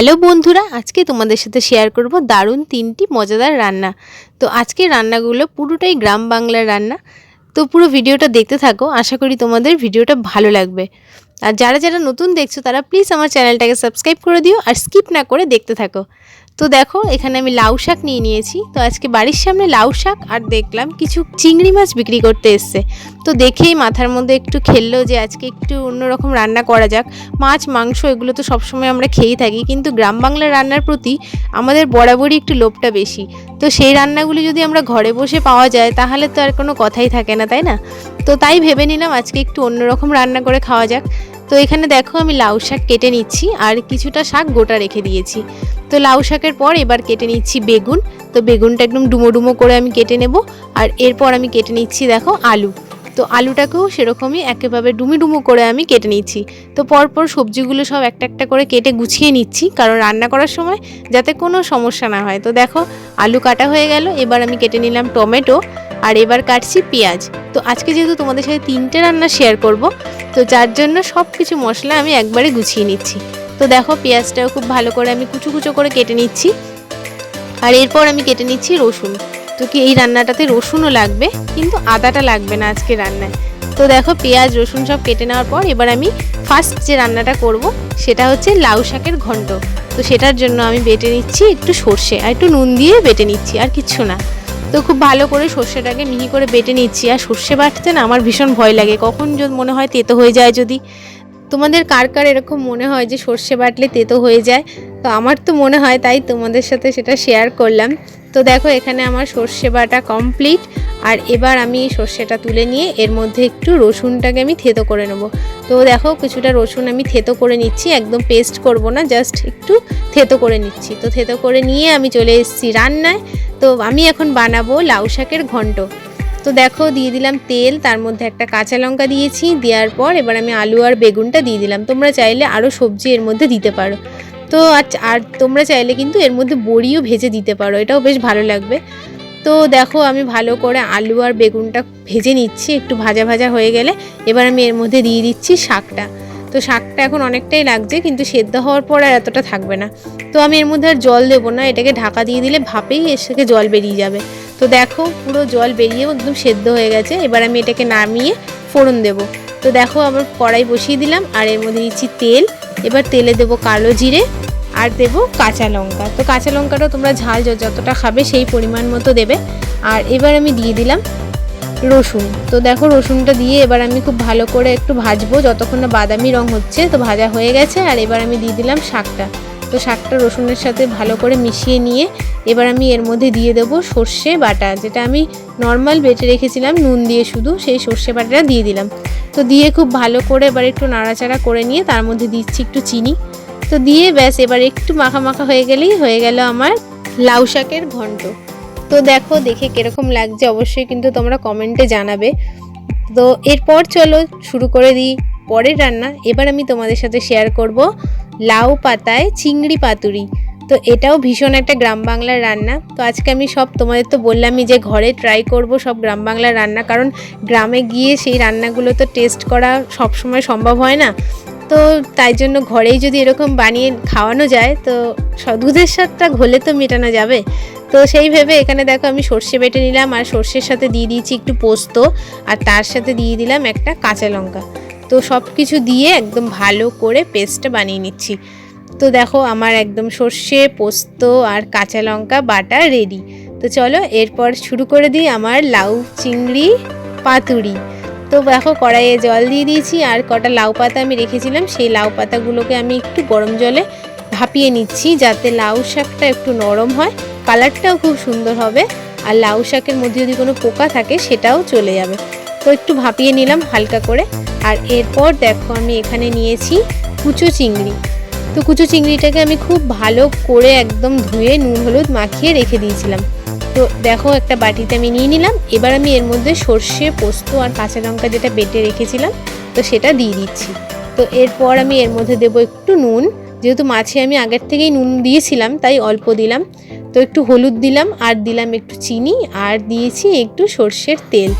Hello বন্ধুরা, আজকে তোমাদের সাথে শেয়ার করব দারুণ তিনটি মজাদার রান্না। তো আজকে রান্নাগুলো পুরোটাই গ্রাম বাংলার রান্না। তো পুরো ভিডিওটা দেখতে থাকো, আশা করি তোমাদের ভিডিওটা ভালো লাগবে। আর যারা যারা নতুন দেখছ, তারা প্লিজ আমার চ্যানেলটাকে সাবস্ক্রাইব করে দিও আর স্কিপ না করে দেখতে থাকো। তো দেখো, এখানে আমি লাউ শাক নিয়ে নিয়েছি। তো আজকে বাড়ির সামনে লাউ শাক আর দেখলাম কিছু চিংড়ি মাছ বিক্রি করতে এসছে। তো দেখেই মাথার মধ্যে একটু খেললো যে আজকে একটু অন্যরকম রান্না করা যাক। মাছ, মাংস এগুলো তো সবসময় আমরা খেয়েই থাকি, কিন্তু গ্রাম বাংলার রান্নার প্রতি আমাদের বরাবরই একটু লোভটা বেশি। তো সেই রান্নাগুলি যদি আমরা ঘরে বসে পাওয়া যায়, তাহলে তো আর কোনো কথাই থাকে না, তাই না? তো তাই ভেবে নিলাম আজকে একটু অন্যরকম রান্না করে খাওয়া যাক। তো এখানে দেখো আমি লাউ শাক কেটে নিচ্ছি আর কিছুটা শাক গোটা রেখে দিয়েছি। তো লাউ শাকের পর এবার কেটে নিচ্ছি বেগুন। তো বেগুনটা একদম ডুমো ডুমো করে আমি কেটে নেব। আর এরপর আমি কেটে নিচ্ছি দেখো আলু। তো আলুটাকেও সেরকমই একেবারে ডুমি ডুমো করে আমি কেটে নিচ্ছি। তো পরপর সবজিগুলো সব একটা একটা করে কেটে গুছিয়ে নিচ্ছি কারণ রান্না করার সময় যাতে কোনো সমস্যা না হয়। তো দেখো আলু কাটা হয়ে গেল, এবার আমি কেটে নিলাম টমেটো। আর এবার কাটছি পেঁয়াজ। তো আজকে যেহেতু তোমাদের সাথে তিনটে রান্না শেয়ার করব তো যার জন্য সব কিছু মশলা আমি একবারে গুছিয়ে নিচ্ছি। তো দেখো পেঁয়াজটাও খুব ভালো করে আমি কুচো কুচো করে কেটে নিচ্ছি। আর এরপর আমি কেটে নিচ্ছি রসুন। তো কি এই রান্নাটাতে রসুনও লাগবে? কিন্তু আদাটা লাগবে না আজকে রান্নায়। তো দেখো পেঁয়াজ, রসুন সব কেটে নেওয়ার পর এবার আমি ফার্স্ট যে রান্নাটা করব, সেটা হচ্ছে লাউ শাকের ঘন্ট। তো সেটার জন্য আমি বেটে নিচ্ছি একটু সর্ষে আর একটু নুন দিয়ে বেটে নিচ্ছি, আর কিচ্ছু না। তো খুব ভালো করে সর্ষেটাকে মিহি করে বেটে নিচ্ছি। আর সর্ষে বাটতে না আমার ভীষণ ভয় লাগে। কখন যদি মনে হয় তেতো হয়ে যায় যদি। তোমাদের কার কার এরকম মনে হয় যে সর্ষে বাটলে তেতো হয়ে যায়? তো আমার তো মনে হয় তাই তোমাদের সাথে সেটা শেয়ার করলাম। তো দেখো, এখানে আমার সর্ষে বাটা কমপ্লিট আর এবার আমি সর্ষেটা তুলে নিয়ে এর মধ্যে একটু রসুনটাকে আমি থেতো করে নেব। তো দেখো, কিছুটা রসুন আমি থেতো করে নিচ্ছি, একদম পেস্ট করব না জাস্ট একটু থেতো করে নিচ্ছি। তো থেতো করে নিয়ে আমি চলে এসেছি রান্নায়। তো আমি এখন বানাবো লাউ শাকের ঘন্ট। তো দেখো, দিয়ে দিলাম তেল, তার মধ্যে একটা কাঁচা লঙ্কা দিয়েছি, দেওয়ার পর এবার আমি আলু আর বেগুনটা দিয়ে দিলাম। তোমরা চাইলে আরও সবজি এর মধ্যে দিতে পারো। তো আর তোমরা চাইলে কিন্তু এর মধ্যে বড়িও ভেজে দিতে পারো, এটাও বেশ ভালো লাগবে। তো দেখো, আমি ভালো করে আলু আর বেগুনটা ভেজে নিচ্ছি, একটু ভাজা ভাজা হয়ে গেলে। এবার আমি এর মধ্যে দিয়ে দিচ্ছি শাকটা। তো শাকটা এখন অনেকটাই লাগছে, কিন্তু সেদ্ধ হওয়ার পর আর এতটা থাকবে না। তো আমি এর মধ্যে আর জল দেবো না, এটাকে ঢাকা দিয়ে দিলে ভাপেই এর থেকে জল বেরিয়ে যাবে। তো দেখো পুরো জল বেরিয়েও একদম সেদ্ধ হয়ে গেছে। এবার আমি এটাকে নামিয়ে ফোড়ন দেব। তো দেখো আবার কড়াই বসিয়ে দিলাম, আর এর মধ্যে দিচ্ছি তেল। এবার তেলে দেবো কালো জিরে, আর দেব কাঁচা লঙ্কা। তো কাঁচা লঙ্কাটা তোমরা ঝাল যতটা খাবে সেই পরিমাণ মতো দেবে। আর এবার আমি দিয়ে দিলাম রসুন। তো দেখো রসুনটা দিয়ে এবার আমি খুব ভালো করে একটু ভাজবো, যতক্ষণ না বাদামি রং হচ্ছে। তো ভাজা হয়ে গেছে, আর এবার আমি দিয়ে দিলাম শাকটা। তো শাকটা রসুনের সাথে ভালো করে মিশিয়ে নিয়ে এবার আমি এর মধ্যে দিয়ে দেবো সর্ষে বাটা, যেটা আমি নর্মাল বেটে রেখেছিলাম, নুন দিয়ে শুধু সেই সর্ষে বাটাটা দিয়ে দিলাম। তো দিয়ে খুব ভালো করে এবার একটু নাড়াচাড়া করে নিয়ে তার মধ্যে দিচ্ছি একটু চিনি। তো দিয়ে ব্যাস, এবার একটু মাখা মাখা হয়ে গেলেই হয়ে গেল আমার লাউ শাকের ঘন্ট। তো দেখো, দেখে কীরকম লাগছে, অবশ্যই কিন্তু তোমরা কমেন্টে জানাবে। তো এরপর চলো শুরু করে দিই পরের রান্না। এবার আমি তোমাদের সাথে শেয়ার করব লাউ পাতায় চিংড়ি পাতুরি। তো এটাও ভীষণ একটা গ্রাম বাংলার রান্না। তো আজকে আমি সব তোমাদের তো বললামই যে ঘরে ট্রাই করব সব গ্রাম বাংলার রান্না, কারণ গ্রামে গিয়ে সেই রান্নাগুলো তো টেস্ট করা সব সময় সম্ভব হয় না। তো তাই জন্য ঘরেই যদি এরকম বানিয়ে খাওয়ানো যায়, তো দুধের স্বাদটা ঘোলে তো মেটানো যাবে। তো সেই ভেবে এখানে দেখো আমি সর্ষে বেটে নিলাম, আর সর্ষের সাথে দিয়ে দিয়েছি একটু পোস্ত, আর তার সাথে দিয়ে দিলাম একটা কাঁচা লঙ্কা। তো সব কিছু দিয়ে একদম ভালো করে পেস্টটা বানিয়ে নিচ্ছি। তো দেখো আমার একদম সর্ষে, পোস্ত আর কাঁচা লঙ্কা বাটা রেডি তো চলো এরপর শুরু করে দিই আমার লাউ চিংড়ি পাতুরি। তো দেখো কড়াইয়ে জল দিয়ে দিয়েছি আর কটা লাউ পাতা আমি রেখেছিলাম, সেই লাউ পাতাগুলোকে আমি একটু গরম জলে ভাপিয়ে নিচ্ছি যাতে লাউ শাকটা একটু নরম হয়, কালারটাও খুব সুন্দর হবে আর লাউ শাকের মধ্যে যদি কোনো পোকা থাকে সেটাও চলে যাবে। তো একটু ভাপিয়ে নিলাম হালকা করে। আর এরপর দেখো আমি এখানে নিয়েছি কুচো চিংড়ি। তো কুচো চিংড়িটাকে আমি খুব ভালো করে একদম ধুয়ে নুন, হলুদ মাখিয়ে রেখে দিয়েছিলাম। তো দেখো একটা বাটিতে আমি নিয়ে নিলাম। এবার আমি এর মধ্যে সর্ষে, পোস্ত আর কাঁচা লঙ্কা যেটা বেটে রেখেছিলাম, তো সেটা দিয়ে দিচ্ছি। তো এরপর আমি এর মধ্যে দেবো একটু নুন। যেহেতু মাছে আমি আগের থেকেই নুন দিয়েছিলাম, তাই অল্প দিলাম। তো একটু হলুদ দিলাম, আর দিলাম একটু চিনি, আর দিয়েছি একটু সর্ষের তেল।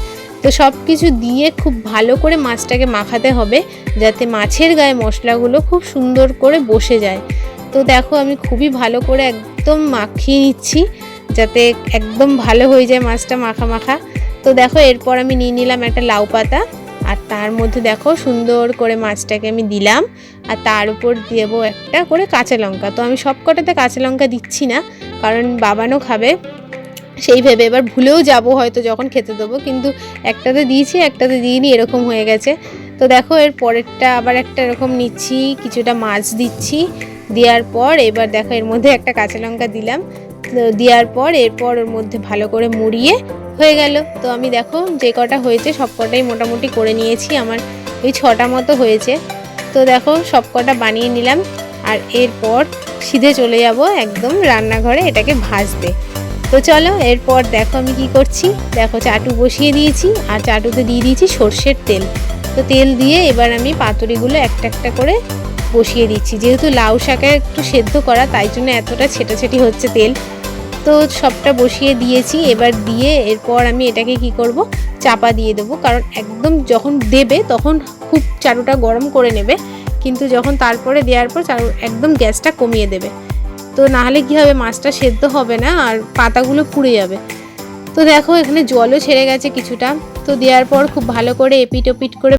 তো সব কিছু দিয়ে খুব ভালো করে মাছটাকে মাখাতে হবে, যাতে মাছের গায়ে মশলাগুলো খুব সুন্দর করে বসে যায়। তো দেখো আমি খুবই ভালো করে একদম মাখিয়ে নিচ্ছি, যাতে একদম ভালো হয়ে যায় মাছটা মাখা মাখা। তো দেখো এরপর আমি নিয়ে নিলাম একটা লাউ পাতা, আর তার মধ্যে দেখো সুন্দর করে মাছটাকে আমি দিলাম, আর তার উপর দেবো একটা করে কাঁচা লঙ্কা। তো আমি সব কটাতে কাঁচা লঙ্কা দিচ্ছি না, কারণ বাবানও খাবে। সেই ভেবে এবার ভুলেও যাব হয়তো যখন খেতে দেবো, কিন্তু একটাতে দিয়েছি, একটাতে দিইনি, এরকম হয়ে গেছে। তো দেখো, এর পরেরটা আবার একটা এরকম নিচ্ছি, কিছুটা মাছ দিচ্ছি, দেওয়ার পর এবার দেখো, এর মধ্যে একটা কাঁচা লঙ্কা দিলাম। দেওয়ার পর এরপর ওর মধ্যে ভালো করে মুড়িয়ে হয়ে গেল। তো আমি দেখো, যে কটা হয়েছে, সব কটাই মোটামুটি করে নিয়েছি, আমার ওই ছটা মতো হয়েছে। তো দেখো, সব কটা বানিয়ে নিলাম, আর এরপর সিধে চলে যাব একদম রান্নাঘরে, এটাকে ভাজতে। তো চলো, এরপর দেখো আমি কি করছি। দেখো চাটু বসিয়ে দিয়েছি, আর চাটুতে দিয়ে দিয়েছি সর্ষের তেল। তো তেল দিয়ে এবার আমি পাতুরিগুলো একটা একটা করে বসিয়ে দিচ্ছি। যেহেতু লাউ শাকে একটু সেদ্ধ করা, তাই জন্য এতটা ছেটাছেটি হচ্ছে তেল। তো সবটা বসিয়ে দিয়েছি, এবার দিয়ে এরপর আমি এটাকে কি করব? চাপা দিয়ে দেবো। কারণ একদম যখন দেবে, তখন খুব চারুটা গরম করে নেবে। কিন্তু যখন তারপরে দেওয়ার পর চারু একদম গ্যাসটা কমিয়ে দেবে। তো নাহলে কী হবে, মাছটা সেদ্ধ হবে না আর পাতাগুলো পুড়ে যাবে। তো দেখো এখানে জলও ছেড়ে গেছে কিছুটা। তো দেওয়ার পর খুব ভালো করে এপিট ওপিট করে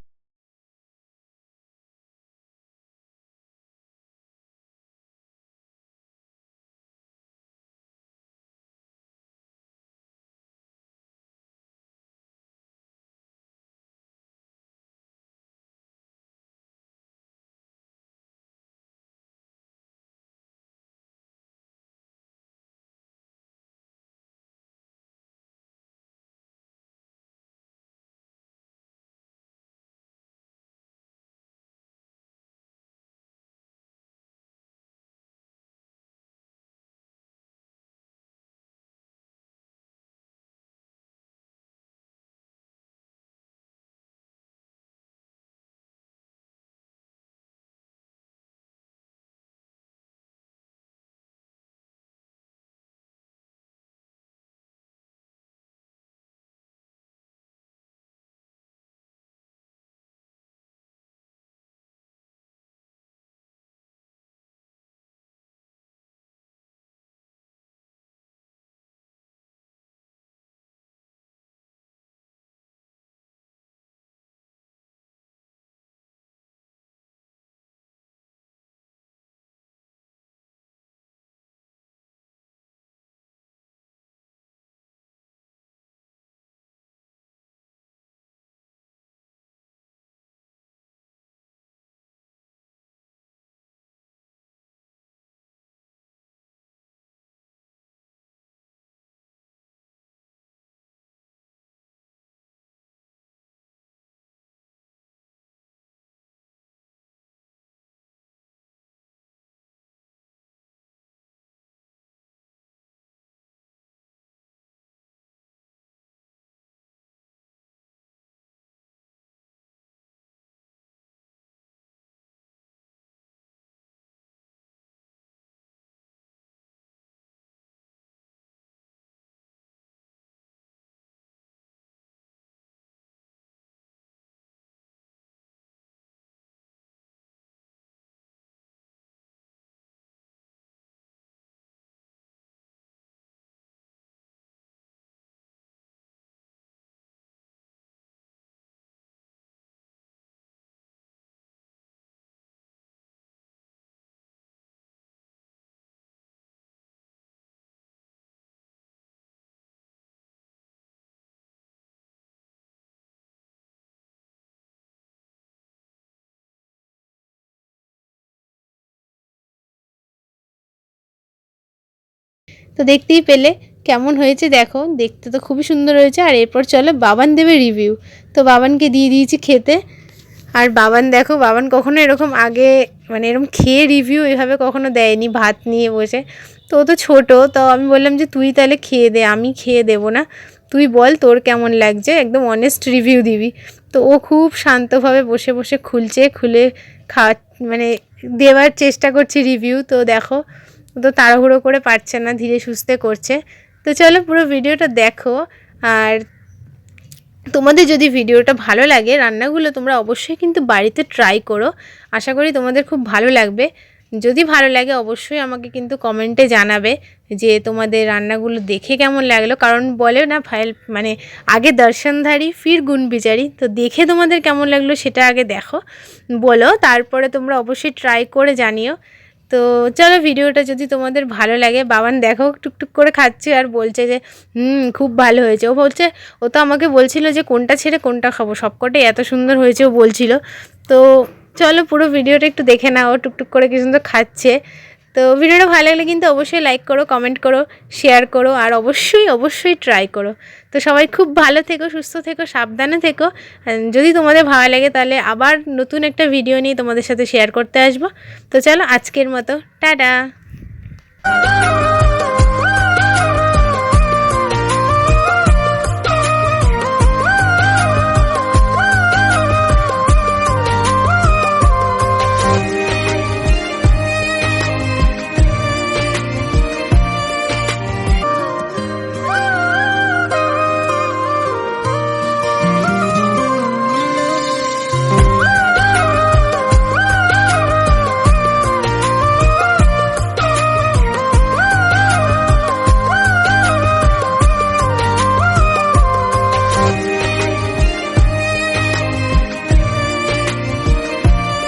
তো দেখতেই পেলে কেমন হয়েছে দেখো। দেখতে তো খুবই সুন্দর হয়েছে। আর এরপর চলো বাবান দেবে রিভিউ তো বাবানকে দিয়ে দিয়েছি খেতে। আর বাবান দেখো, বাবান কখনো এরকম আগে মানে এরকম খেয়ে রিভিউ এভাবে কখনো দেয়নি, ভাত নিয়ে বসে। তো ও তো ছোটো, তো আমি বললাম যে তুই তাহলে খেয়ে দে, আমি খেয়ে দেবো না। তুই বল তোর কেমন লাগছে, একদম অনেস্ট রিভিউ দিবি। তো ও খুব শান্তভাবে বসে বসে খুলছে, খুলে খাওয়া মানে দেওয়ার চেষ্টা করছে রিভিউ তো দেখো তো তাড়াহুড়ো করে পারছে না, ধীরে সুস্থে করছে। তো চলো পুরো ভিডিওটা দেখো। আর তোমাদের যদি ভিডিওটা ভালো লাগে, রান্নাগুলো তোমরা অবশ্যই কিন্তু বাড়িতে ট্রাই করো। আশা করি তোমাদের খুব ভালো লাগবে। যদি ভালো লাগে, অবশ্যই আমাকে কিন্তু কমেন্টে জানাবে যে তোমাদের রান্নাগুলো দেখে কেমন লাগল। কারণ বলে না, ফাইল মানে আগে দর্শনধারী, ফির গুণ বিচারি। তো দেখে তোমাদের কেমন লাগল, সেটা আগে দেখো। বলো, তারপরে তোমরা অবশ্যই ট্রাই করে জানিও। তো চলো ভিডিওটা যদি তোমাদের ভালো লাগে, বাবান দেখো, টুকটুক করে খাচ্ছে আর বলছে যে, হুম, খুব ভালো হয়েছে। ও বলছে, ও তো আমাকে বলছিল যে, কোনটা ছেড়ে কোনটা খাব, সবকটাই এত সুন্দর হয়েছে, ও বলছিল। তো চলো পুরো ভিডিওটা একটু দেখে নাও টুকটুক করে কি সুন্দর খাচ্ছে। তো ভিডিওটা ভালো লাগলে কিন্তু অবশ্যই লাইক করো কমেন্ট করো শেয়ার করো, আর অবশ্যই অবশ্যই ট্রাই করো। তো সবাই খুব ভালো থেকো, সুস্থ থেকো, সাবধানে থেকো। যদি তোমাদের ভালো লাগে তাহলে আবার নতুন একটা ভিডিও নিয়ে তোমাদের সাথে শেয়ার করতে আসব। তো চলো আজকের মতো, টাটা!